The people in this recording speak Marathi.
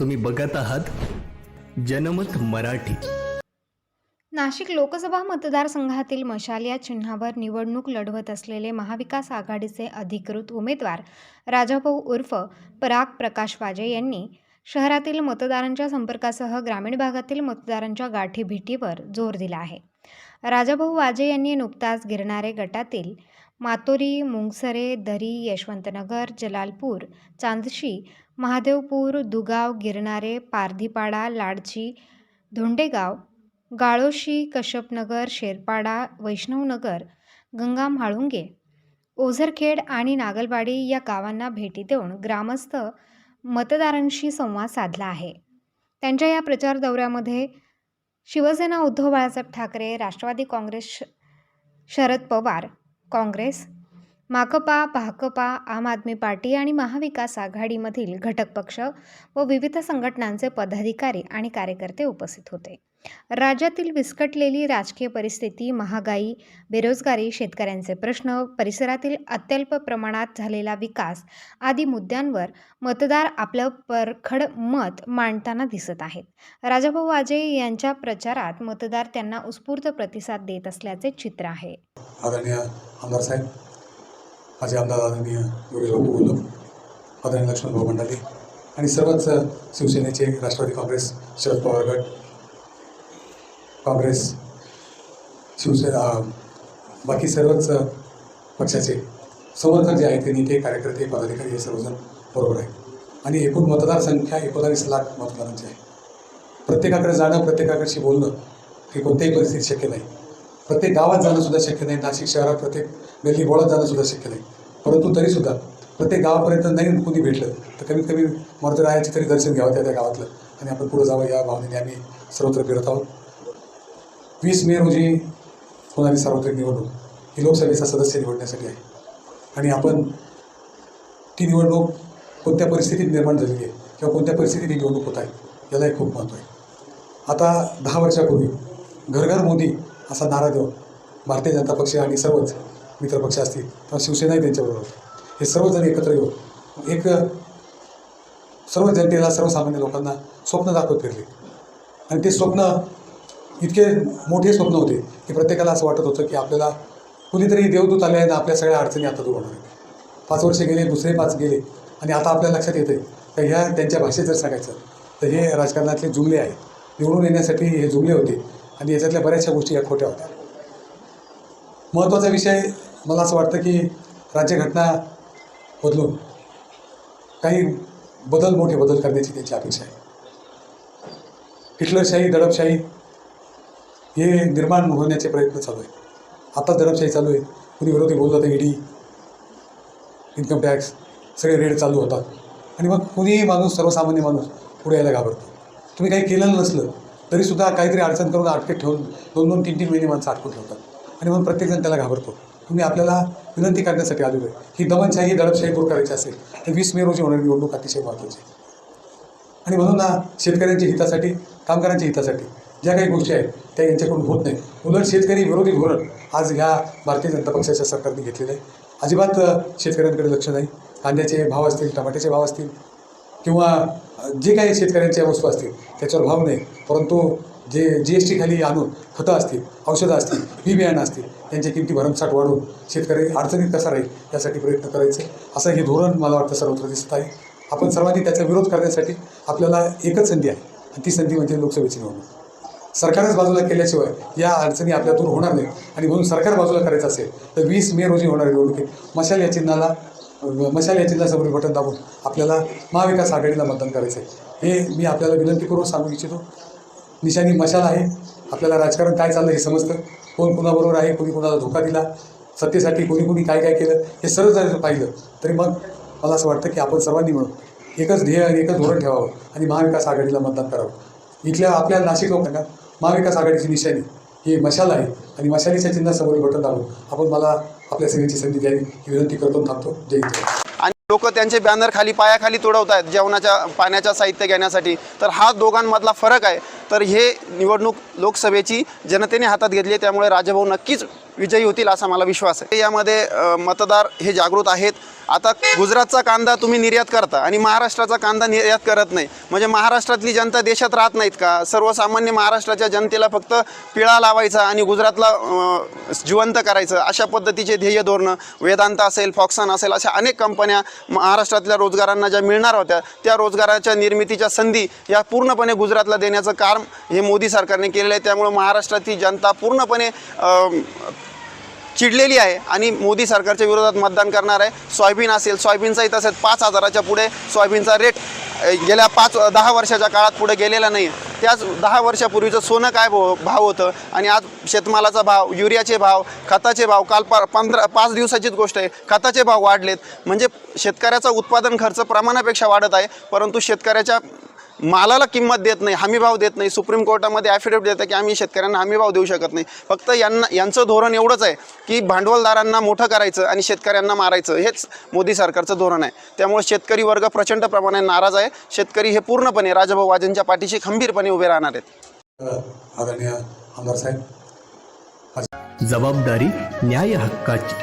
तुम्ही बघत आहात जनमत मराठी. नाशिक लोकसभा मतदारसंघातील मशाल या चिन्हावर निवडणूक लढवत असलेले महाविकास आघाडीचे अधिकृत उमेदवार राजाभाऊ उर्फ पराग प्रकाश वाजे यांनी शहरातील मतदारांच्या संपर्कासह ग्रामीण भागातील मतदारांच्या गाठीभेटीवर जोर दिला आहे. राजाभाऊ वाजे यांनी नुकताच गिरणारे गटातील मातोरी मुंगसरे दरी यशवंतनगर जलालपूर चांदशी महादेवपूर दुगाव गिरणारे पारधीपाडा लाडची धोंडेगाव गाळोशी कश्यपनगर शेरपाडा वैष्णवनगर गंगा म्हाळुंगे ओझरखेड आणि नागलवाडी या गावांना भेटी देऊन ग्रामस्थ मतदारांशी संवाद साधला आहे. त्यांच्या या प्रचार दौऱ्यामध्ये शिवसेना उद्धव बाळासाहेब ठाकरे राष्ट्रवादी काँग्रेस शरद पवार काँग्रेस माकपा भाकपा आम आदमी पार्टी आणि महाविकास आघाडीमधील घटक पक्ष व विविध संघटनांचे पदाधिकारी आणि कार्यकर्ते उपस्थित होते. राज्यातील विस्कटलेली राजकीय परिस्थिती महागाई बेरोजगारी शेतकऱ्यांचे प्रश्न परिसरातील अत्यल्प प्रमाणात झालेला विकास आदी मुद्द्यांवर मतदार आपलं परखड मत मांडताना दिसत आहेत. राजाभाऊ वाजे यांच्या प्रचारात मतदार त्यांना उत्स्फूर्त प्रतिसाद देत असल्याचे चित्र आहे. आदरणीय आमदार साहेब माझे आमदार आदरणीय आदरणीय लक्ष्मण भाऊ मंडाले आणि सर्वच शिवसेनेचे राष्ट्रवादी काँग्रेस शरद पवार गट काँग्रेस शिवसेना बाकी सर्वच पक्षाचे समर्थक जे आहेत ते नेते कार्यकर्ते पदाधिकारी हे सर्वजण बरोबर आहे आणि एकूण मतदारसंख्या एकोणावीस लाख मतदारांची आहे. प्रत्येकाकडे जाणं प्रत्येकाकडशी बोलणं हे कोणत्याही परिस्थितीत शक्य नाही. प्रत्येक गावात जाणंसुद्धा शक्य नाही. नाशिक शहरात प्रत्येक गल्ली बोळात जाणंसुद्धा शक्य नाही. परंतु तरीसुद्धा प्रत्येक गावापर्यंत नाही कुणी भेटलं तर कमीत कमी मर्दरायाचे तरी दर्शन घ्यावं त्या त्या गावातलं. आणि आपण पुढं जावं या भावनेने आम्ही सर्वत्र फिरत आहोत. वीस मे रोजी होणारी सार्वत्रिक निवडणूक ही लोकसभेचा सदस्य निवडण्यासाठी आहे. आणि आपण ती निवडणूक कोणत्या परिस्थितीत निर्माण झालेली आहे किंवा कोणत्या परिस्थितीत ही निवडणूक होत आहे यालाही खूप महत्त्व आहे. आता दहा वर्षापूर्वी घरघर मोदी असा नारा देऊन भारतीय जनता पक्ष आणि सर्वच मित्रपक्ष असतील किंवा शिवसेनाही त्यांच्याबरोबर हे सर्वजण एकत्र येऊन एक सर्व जनतेला सर्वसामान्य लोकांना स्वप्न दाखवत फिरले. आणि ते स्वप्न इतके मोठे स्वप्न होते की प्रत्येकाला असं वाटत होतं की आपल्याला कुणीतरी देवदूत आले आणि आपल्या सगळ्या अडचणी आता दूर होणार आहेत. पाच वर्ष गेले दुसरे पाच गेले आणि आता आपल्या लक्षात येते तर ह्या त्यांच्या भाषेत जर सांगायचं तर हे राजकारणातले जुमले आहेत. निवडून येण्यासाठी हे जुमले होते आणि याच्यातल्या बऱ्याचशा गोष्टी या खोट्या होत्या. महत्त्वाचा विषय मला असं वाटतं की राज्यघटना बदलून काही बदल मोठे बदल करण्याची त्यांची अपेक्षा आहे. हिटलरशाही दडपशाही हे निर्माण होण्याचे प्रयत्न चालू आहे. आता दडपशाही चालू आहे. कुणी विरोधी बोललं तर ईडी इन्कम टॅक्स सगळे रेड चालू होतात. आणि मग कुणीही माणूस सर्वसामान्य माणूस पुढे यायला घाबरतो. तुम्ही काही केलं नसलं तरीसुद्धा काहीतरी अडचण करून अटकेत ठेवून दोन दोन तीन तीन महिने माणसं अटकून ठेवतात. आणि मग प्रत्येकजण त्याला घाबरतो. तुम्ही आपल्याला विनंती करण्यासाठी आलेलो आहे. ही दमनशाही दडपशाही दूर करायची असेल तर वीस मे रोजी होणारी निवडणूक अतिशय महत्त्वाची आणि म्हणून ना शेतकऱ्यांच्या हितासाठी कामगारांच्या हितासाठी ज्या काही गोष्टी आहेत त्या यांच्याकडून होत नाही. उलट शेतकरी विरोधी धोरण आज ह्या भारतीय जनता पक्षाच्या सरकारने घेतलेलं आहे. अजिबात शेतकऱ्यांकडे लक्ष नाही. कांद्याचे भाव असतील टमाट्याचे भाव असतील किंवा जे काही शेतकऱ्यांच्या वस्तू असतील त्याच्यावर भाव नाही. परंतु जे जी एस टीखाली आणून खतं असतील औषधं असतील बी बियाणं असतील यांच्या किमती भरमसाठ वाढवून शेतकरी अडचणीत कसा राहील यासाठी प्रयत्न करायचे. असं हे धोरण मला वाटतं सर्वत्र दिसत आहे. आपण सर्वांनी त्याचा विरोध करण्यासाठी आपल्याला एकच संधी आहे आणि ती संधी म्हणजे लोकसभेची निवडणूक. सरकारच बाजूला केल्याशिवाय या अडचणी आपल्या दूर होणार नाही आणि म्हणून सरकार बाजूला करायचं असेल तर वीस मे रोजी होणाऱ्या निवडणुकीत. मशाल या चिन्हाला मशाल या चिन्हासमोर बटन दाबून आपल्याला महाविकास आघाडीला मतदान करायचं आहे. हे मी आपल्याला विनंती करून सांगू इच्छितो. निशाणी मशाल आहे. आपल्याला राजकारण काय चाललं हे समजतं. कोण कुणाबरोबर आहे कोणी कुणाला धोका दिला सत्तेसाठी कोणी कोणी काय काय केलं हे सर्व जर पाहिलं तरी मग मला असं वाटतं की आपण सर्वांनी मिळून एकच ध्येय आणि एकच धोरण ठेवावं आणि महाविकास आघाडीला मतदान करावं. इथल्या आपल्या नाशिक लोकांना महाविकास आघाडीची निशाणी ही मशाल आहे आणि मशालीच्या चिन्हासमोर बटन आहोत. आपण मला आपल्या सगळ्यांची संधी द्यावी ही विनंती करतो थांबतो. जय हिंद. आणि लोक त्यांचे बॅनर खाली पायाखाली तोडवत आहेत जेवणाच्या पाण्याच्या साहित्य घेण्यासाठी. तर हा दोघांमधला फरक आहे. तर हे निवडणूक लोकसभेची जनतेने हातात घेतली आहे. त्यामुळे राजभाऊ नक्कीच विजयी होतील असा मला विश्वास आहे. यामध्ये मतदार हे जागृत आहेत. आता गुजरातचा कांदा तुम्ही निर्यात करता आणि महाराष्ट्राचा कांदा निर्यात करत नाही. म्हणजे महाराष्ट्रातली जनता देशात राहत नाहीत का? सर्वसामान्य महाराष्ट्राच्या जनतेला फक्त पिळा लावायचा आणि गुजरातला जिवंत करायचं. अशा पद्धतीचे ध्येय धोरणं वेदांत असेल फॉक्सन असेल अशा अनेक कंपन्या महाराष्ट्रातल्या रोजगारांना ज्या मिळणार होत्या त्या रोजगाराच्या निर्मितीच्या संधी या पूर्णपणे गुजरातला देण्याचं काम हे मोदी सरकारने केलेलं आहे. त्यामुळे महाराष्ट्रातली जनता पूर्णपणे चिडलेली आहे आणि मोदी सरकारच्या विरोधात मतदान करणार आहे. सोयाबीन असेल सोयाबीनचाही तसेच पाच हजाराच्या पुढे सोयाबीनचा रेट गेल्या पाच दहा वर्षाच्या काळात पुढे गेलेला नाही त्याच दहा वर्षापूर्वीचं सोनं काय भो भाव होतं? आणि आज शेतमालाचा भाव युरियाचे भाव खताचे भाव काल पा पंधरा पाच दिवसाचीच गोष्ट आहे. खताचे भाव वाढलेत. म्हणजे शेतकऱ्याचा उत्पादन खर्च प्रमाणापेक्षा वाढत आहे परंतु शेतकऱ्याच्या मालाला किंमत देत नाही हमी भाव देत नाही. सुप्रीम कोर्टामध्ये ॲफिडेविट देतं की आम्ही शेतकऱ्यांना हमी भाव देऊ शकत नाही. फक्त यांना यांचं धोरण एवढंच आहे की भांडवलदारांना मोठं करायचं आणि शेतकऱ्यांना मारायचं. हेच मोदी सरकारचं धोरण आहे. त्यामुळे शेतकरी वर्ग प्रचंड प्रमाणात नाराज आहे. शेतकरी हे पूर्णपणे राजाभाऊ वाजेंच्या पाठीशी खंबीरपणे उभे राहणार आहेत. आदरणीय आमदार साहेब जबाबदारी न्याय हक्काची.